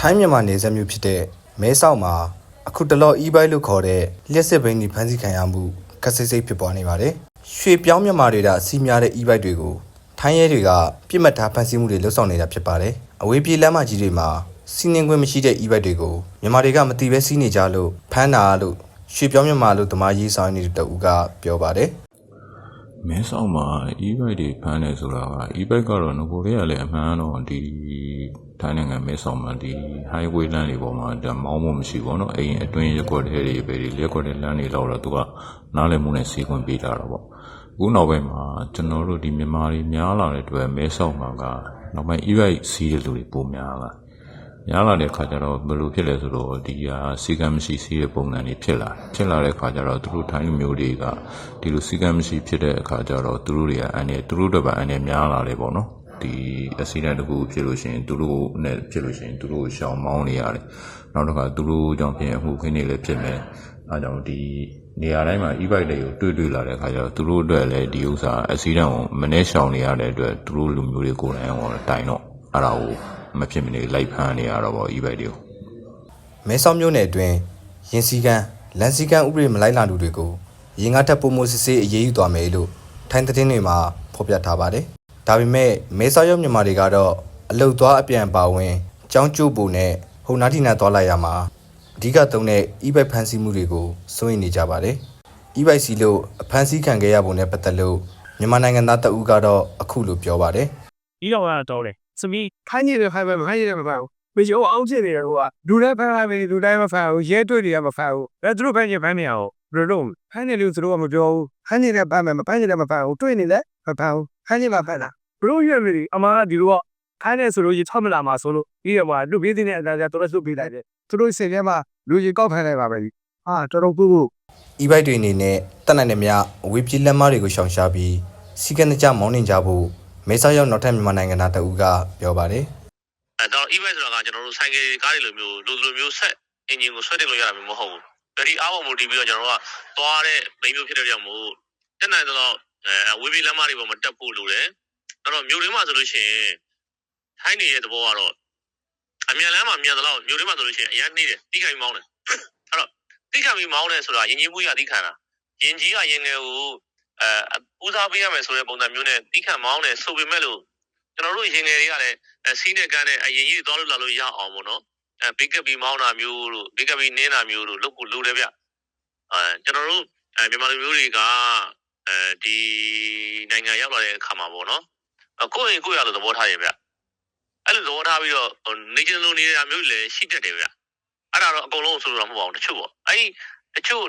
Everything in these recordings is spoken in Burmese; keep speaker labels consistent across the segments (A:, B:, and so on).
A: ထိုင်းမြန်မာနယ်စပ်မြို့ဖြစ်တဲ့မဲဆောက်မှာအခုတလော့ e-bike လို့ခေါ်တဲ့လျှက်စစ်ဘိန်းဒီဖန်ဆီးခံရမှုခက်စိတ်စိတ်ဖြစ်ပေါ်နေပါတယ်။ရွှေပြောင်းမြန်မာတွေကစီးများတဲ့ e-bike တွေကိုထိုင်းရဲတွေကပြစ်မှတ်ထားဖန်ဆီးမှုတွေလုပ်ဆောင်နေတာဖြစ်ပါတယ်။အဝေးပြေးလမ်းမကြီးတွေမှာစီးနှင်းခွင့်မရှိတဲ့ e-bike တွေကိုမြန်မာတွေကမတိပဲစီးနေကြလို့ဖမ်းတာလို့ရွှေပြောင်းမြန်မာလို့တမားရေးဆောင်နေတဲ့တအူးကပြောပါတယ်
B: မင်းဆောင်မှာ e-bike တွေဖမ်းတယ်ဆိုတာက e-bike ကတော့ငကိုတွေကလည်းအမှန်တော့ဒီထိုင်းနိုင်ငံမဲဆောင်မှာဒီ highway လမ်းတွေပေါ်မှာဒါမောင်းဖို့မရှိဘူးเนาะအိမ်အတွင်းရက်ကွက်တွေတွေပဲဒီရက်ကွက်တွေလမ်းတွေလောက်တော့သူကနားလည်မှုနဲ့စီကွန်ပေးတာတော့ပေါ့အခုနောက်ပိုင်းမှာကျွန်တော်တို့ဒီမြန်မာတွေများလာတဲ့အတွက်မဲဆောင်မှာကနောက်ပိုင်း e-bike စီးတဲ့လူတွေပိုများလာ များလာတဲ့ခါကျတော့ဘယ်လိုဖြစ်လဲဆိုတော့ဒီဟာစီကံမရှိစီးတဲ့ပုံစံတွေဖြစ်လာတယ်ဖြစ်လာတဲ့ခါကျတော့သူတို့ထိုင်းလူမျိုးတွေကဒီလိုစီကံမရှိဖြစ်တဲ့အခါကျတော့သူတို့တွေကအန်နေသူတို့တော့ဗအန်နေများလာတယ်ပေါ့နော်ဒီအစီအတန်တကူဖြစ်လို့ရှိရင်သူတို့နဲ့ဖြစ်လို့ရှိရင်သူတို့ရှောင်မောင်းနေရတယ်နောက်တစ်ခါသူတို့ကြောင့်ဖြစ်ရင်အမှုခင်းတွေလည်းဖြစ်မယ်အဲကြောင့်ဒီနေရာတိုင်းမှာ e-bike တွေကိုတွေ့တွေ့လာတဲ့အခါကျတော့သူတို့အတွက်လည်းဒီဥစ္စာအစီအတန်ကိုမနှဲရှောင်နေရတဲ့အတွက်သူတို့လူမျိုးတွေကိုယ်တိုင်ဟောတိုင်တော့အဲ့ဒါကို မဖြစ်မနေလိုက်ဖမ်းနေရတော့ဗော e-bike တွေကို
A: မဲဆောက်မြို့နယ်အတွင်းရင်စည်းကမ်းလမ်းစည်းကမ်းဥပဒေမလိုက်လာသူတွေကိုရင်ကားထပ်ပုံမစစ်ဆေးအရေးယူသွားမယ်လို့ထိုင်းသတင်းတွေမှာဖော်ပြထားပါတယ်။ဒါပေမဲ့မဲဆောက်ရောက်မြန်မာတွေကတော့အလုတ်သွားအပြန်ပါဝင်ကြောင်းကျိုးပုံနဲ့ဟိုနာတီနာသွားလိုက်ရမှာအဓိကသုံးတဲ့ e-bike ဖန်ဆီးမှုတွေကိုစိုးရိမ်နေကြပါတယ်။ e-bike စီလို့အဖန်ဆီးခံခဲ့ရပုံနဲ့ပတ်သက်လို့မြန်မာနိုင်ငံသားတအူးကတော့အခုလိုပြောပါတယ်။
C: ဒီတော့ကတော့တယ် သမီး
D: ခိုင်းနေတယ်ခိုင်းပဲမခိုင်းနေတယ်မဖမ်းဘူးမေချိုးအောင်ဖြစ်နေတယ်ဟိုကလူတိုင်းဖမ်းခိုင်းပြီလူတိုင်းမဖမ်းဘူးရဲတွေ့တွေကမဖမ်းဘူး
C: အဲသူတို့ဖမ်းချင်ဖမ်းနေရအောင်ဘယ်လိုလုပ်
D: ဖမ်းနေလို့သူတို့ကမပြောဘူးဖမ်းနေတဲ့ဖမ်းမယ်မဖမ်းနေတဲ့မဖမ်းဘူးတွေ့နေလဲမဖမ်းဘူးဖမ်းနေမှဖမ်းတာ
C: ဘလို့ရွက်ပြီအမားကဒီလိုကခိုင်းနေဆိုလို့ရထားမလာမှာဆိုလို့ပြီးရမှာလူပေးတဲ့အတန်းကတော်တော်စုပေးလိုက်တယ်
D: သူတို့စင်ထဲမှာလူကြီးကောက်ဖမ်းလိုက်ပါပဲဟာတော်တော်ပူပူ
A: e-bike တွေအနေနဲ့တက်နိုင်တဲ့မြအဝေးပြေးလက်မတွေကိုရှောင်ရှားပြီးစီကံတကြမောင်းနှင်ကြဖို့ မဲဆောက်ရောက်နောက်ထပ်မြန်မာနိုင်ငံသားတအူးကပြောပါတယ်
E: အဲတော့ e-bike ဆိုတာကကျွန်တော်တို့ဆိုင်ကယ်ကားတွေလိုမျိုးလိုလိုမျိုးဆက်အင်ဂျင်ကိုဆွဲတင်လို့ရတာမျိုးမဟုတ်ဘူး။ဒါဒီအားပေါ်မူတည်ပြီးတော့ကျွန်တော်တို့ကသွားတဲ့ဘိန်းမျိုးဖြစ်တဲ့ကြောင့်မို့တက်နိုင်တော့အဲဝေးပြီးလမ်းမတွေပေါ်မှာတက်ဖို့လိုတယ်။အဲ့တော့မြို့တွင်းမှာဆိုလို့ရှိရင်ထိုင်းနေရဲ့သဘောကတော့အမြန်လမ်းမှာမြန်သလောက်မြို့တွင်းမှာဆိုလို့ရှိရင်အရင်နှီးတယ်တိခိုင်မောင်းတယ်။အဲ့တော့တိခိုင်ပြီးမောင်းတယ်ဆိုတာရင်ကြီးမှုရတိခံတာ။ရင်ကြီးကရင်ငယ်ကို အဲဦးစားပေးရမယ်ဆိုတဲ့ပုံစံမျိုးနဲ့တိခံမောင်းတယ်ဆိုပေမဲ့လို့ကျွန်တော်တို့ရင်ငယ်တွေကလည်းအဲစီးနဲ့ကန်းနဲ့အရင်ကြီးသွားလို့လာလို့ရအောင်ပေါ့နော်အဲဘိကပ်ပြီးမောင်းတာမျိုးတို့ဘိကပ်ပြီးနင်းတာမျိုးတို့လုပ်ဖို့လိုတယ်ဗျအဲကျွန်တော်တို့အဲမြန်မာလူမျိုးတွေကအဲဒီနိုင်ငံရောက်လာတဲ့အခါမှာပေါ့နော်အကိုယ့်ရင်ကိုယ့်ရလို့သဘောထားရဗျအဲ့လိုသဘောထားပြီးတော့နေကျင်လိုနေတာမျိုးလည်းရှိတတ်တယ်ဗျအဲ့ဒါတော့အကုန်လုံးဆိုတော့မဟုတ်ပါဘူးတချို့ပေါ့အဲ့ဒီတချို့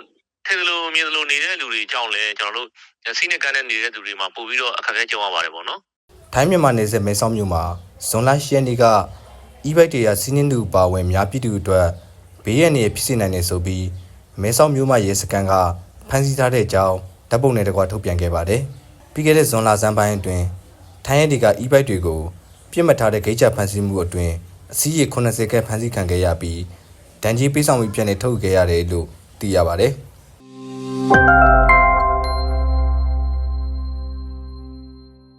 E: ထင်သလိုမြင်သလိုနေတဲ့လူတွေကြောင့်လည်းကျွန်တော်တို့စီးနဲ့ကန်းနဲ့နေတဲ့လူတွေမှာပို့ပြီးတော့အခက်အခဲကြုံရပါတယ်ပေါ့နော်
A: ထိုင်းမြန်မာနယ်စပ်မဲဆောက်မြို့မှာဇွန်လ10ရက်နေ့က e-bike တွေကစီးနှင်းသူပါဝင်များပြည်သူအတွက်ဘေးရန်တွေဖြစ်စေနိုင်တယ်ဆိုပြီးမဲဆောက်မြို့မှာရဲစခန်းကဖမ်းဆီးထားတဲ့အကြောင်းဓာတ်ပုံနဲ့တကွထုတ်ပြန်ခဲ့ပါတယ်။ပြီးခဲ့တဲ့ဇွန်လဆန်းပိုင်းအတွင်းထိုင်းရဲတွေက e-bike တွေကိုပြစ်မှတ်ထားတဲ့ဂိတ်ချဖမ်းဆီးမှုအတွင်းအစီးရေ80ခန့်ဖမ်းဆီးခံခဲ့ရပြီးဒဏ်ကြီးပေးဆောင်ပြီးပြန်လည်ထုတ်ခဲ့ရတယ်လို့သိရပါတယ်။ Música